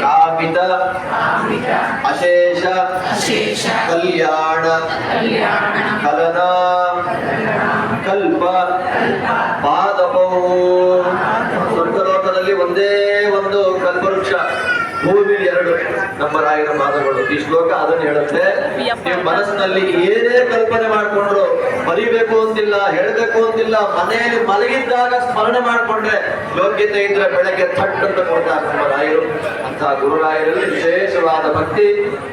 ಕಾಮಿತ ಅಶೇಷ ಅಶೇಷ ಕಲ್ಯಾಣ ಕಲ್ಯಾಣ ಕಲನ ಕಲ್ಪ ಪಾದಪವು ಸ್ವರ್ಗಲೋಕದಲ್ಲಿ ಒಂದೇ ಒಂದು ಕಲ್ಪವೃಕ್ಷ. ಭೂಮಿ ಎರಡು ನಮ್ಮ ರಾಯರ ಪಾದಗಳು ಈ ಶ್ಲೋಕ ಅದನ್ನು ಹೇಳುತ್ತೆ ನೀವು ಮನಸ್ಸಿನಲ್ಲಿ ಏನೇ ಕಲ್ಪನೆ ಮಾಡಿಕೊಂಡ್ರು ಮರಿಬೇಕು ಅಂತಿಲ್ಲ ಹೇಳಬೇಕು ಅಂತಿಲ್ಲ ಮನೆಯಲ್ಲಿ ಮಲಗಿದ್ದಾಗ ಸ್ಮರಣೆ ಮಾಡಿಕೊಂಡ್ರೆ ಯೋಗ್ಯತೆ ಇದ್ರೆ ಬೆಳಗ್ಗೆ ಥಟ್ ಅಂತ ಕೊಡ್ತಾರೆ ನಮ್ಮ ರಾಯರು. ಅಂತ ಗುರುರಾಯರಲ್ಲಿ ವಿಶೇಷವಾದ ಭಕ್ತಿ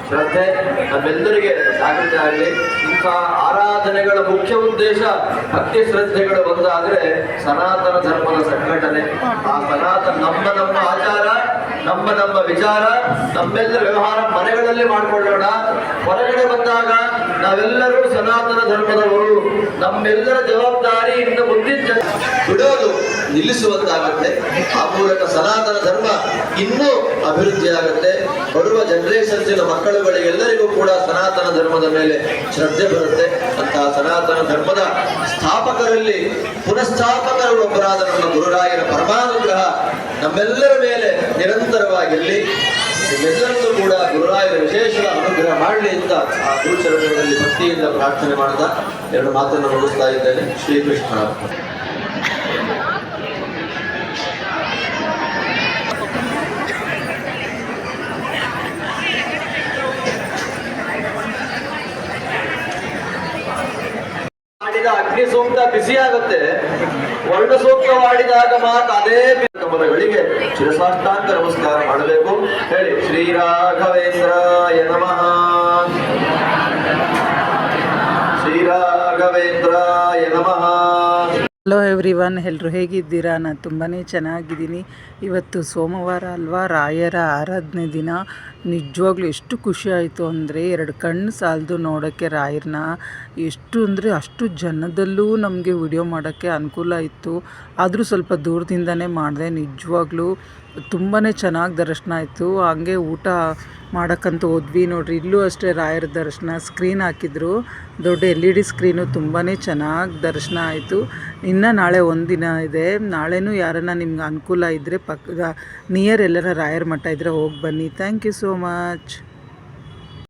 ಶ್ರದ್ಧೆ. ನಮ್ಮೆಲ್ಲರಿಗೆ ಜಾಗೃತಿ ಆಗಲಿ. ಇಂತಹ ಆರಾಧನೆಗಳ ಮುಖ್ಯ ಉದ್ದೇಶ ಭಕ್ತಿ ಶ್ರದ್ಧೆಗಳು ಒಂದಾದ್ರೆ ಸನಾತನ ಧರ್ಮದ ಸಂಘಟನೆ. ಆ ಸನಾತನ ನಮ್ಮ ನಮ್ಮ ಆಚಾರ ನಮ್ಮ ನಮ್ಮ ವಿಚಾರ ನಮ್ಮೆಲ್ಲ ವ್ಯವಹಾರ ಮನೆಗಳಲ್ಲಿ ಮಾಡಿಕೊಳ್ಳೋಣ. ಹೊರಗಡೆ ಬಂದಾಗ ನಾವೆಲ್ಲರೂ ಸನಾತನ ಧರ್ಮದವರು. ನಮ್ಮೆಲ್ಲರ ಜವಾಬ್ದಾರಿ ಇನ್ನು ಮುಂದಿನ ಬಿಡೋದು. ನಿಲ್ಲಿಸುವಂತಾಗತ್ತೆ. ಆ ಮೂಲಕ ಸನಾತನ ಧರ್ಮ ಇನ್ನೂ ಅಭಿವೃದ್ಧಿ ಆಗುತ್ತೆ. ಬರುವ ಜನರೇಷನ್ಸಿನ ಮಕ್ಕಳುಗಳಿಗೆಲ್ಲರಿಗೂ ಕೂಡ ಸನಾತನ ಧರ್ಮದ ಮೇಲೆ ಶ್ರದ್ಧೆ ಬರುತ್ತೆ. ಅಂತಹ ಸನಾತನ ಧರ್ಮದ ಸ್ಥಾಪಕರಲ್ಲಿ ಪುನಃಸ್ಥಾಪಕರು ಒಬ್ಬರಾದ ನಮ್ಮ ಗುರುರಾಯರ ಪರಮಾನುಗ್ರಹ ನಮ್ಮೆಲ್ಲರ ಮೇಲೆ ನಿರಂತರವಾಗಿರಲಿ. ನಿಮ್ಮೆಲ್ಲರನ್ನೂ ಕೂಡ ಗುರುರಾಯರ ವಿಶೇಷ ಅನುಗ್ರಹ ಮಾಡಲಿ ಅಂತ ಆ ಗುರುಚರಣದಲ್ಲಿ ಭಕ್ತಿಯಿಂದ ಪ್ರಾರ್ಥನೆ ಮಾಡ್ತಾ ಎರಡು ಮಾತನ್ನು ಮುಗಿಸ್ತಾ ಇದ್ದೇನೆ. ಶ್ರೀಕೃಷ್ಣ. ಸೂಕ್ತ ಬಿಸಿ ಆಗುತ್ತೆ. ವರ್ಣ ಸೂಕ್ತ ಮಾತ್ರ ಅದೇ ಕಮಲಗಳಿಗೆ ಶಿರಸಾಷ್ಟಾಂಗ ನಮಸ್ಕಾರ ಮಾಡಬೇಕು. ಹೇಳಿ ಶ್ರೀರಾಘವೇಂದ್ರಾಯ ನಮಃ. ಶ್ರೀರಾಘವೇಂದ್ರಾಯ ನಮಃ. ಹಲೋ ಎವ್ರಿ ಒನ್ ಎಲ್ಲರೂ ಹೇಗಿದ್ದೀರಾ? ನಾನು ತುಂಬಾ ಚೆನ್ನಾಗಿದ್ದೀನಿ. ಇವತ್ತು ಸೋಮವಾರ ಅಲ್ವಾ? ರಾಯರ ಆರಾಧನೆ ದಿನ. ನಿಜವಾಗ್ಲೂ ಎಷ್ಟು ಖುಷಿ ಆಯಿತು ಅಂದರೆ ಎರಡು ಕಣ್ಣು ಸಾಲದು ನೋಡೋಕ್ಕೆ ರಾಯರನ್ನ ಎಷ್ಟು ಅಂದರೆ ಅಷ್ಟು ಜನದಲ್ಲೂ ನಮಗೆ ವಿಡಿಯೋ ಮಾಡೋಕ್ಕೆ ಅನುಕೂಲ ಇತ್ತು ಆದರೂ ಸ್ವಲ್ಪ ದೂರದಿಂದನೇ ಮಾಡಿದೆ. ನಿಜವಾಗ್ಲೂ ತುಂಬಾ ಚೆನ್ನಾಗಿ ದರ್ಶನ ಆಯಿತು. ಹಂಗೆ ಊಟ ಮಾಡೋಕ್ಕಂತ ಹೋದ್ವಿ ನೋಡ್ರಿ. ಇಲ್ಲೂ ಅಷ್ಟೇ ರಾಯರ ದರ್ಶನ ಸ್ಕ್ರೀನ್ ಹಾಕಿದ್ರು. ದೊಡ್ಡ ಎಲ್ ಇ ಡಿ ಸ್ಕ್ರೀನು ತುಂಬಾ ಚೆನ್ನಾಗಿ ದರ್ಶನ ಆಯಿತು. ಇನ್ನು ನಾಳೆ ಒಂದಿನ ಇದೆ. ನಾಳೆನೂ ಯಾರನ್ನ ನಿಮ್ಗೆ ಅನುಕೂಲ ಇದ್ದರೆ ಪಕ್ಕದ ನಿಯರ್ ಎಲ್ಲರ ರಾಯರ ಮಠ ಇದ್ದರೆ ಹೋಗಿ ಬನ್ನಿ. Thank you so much.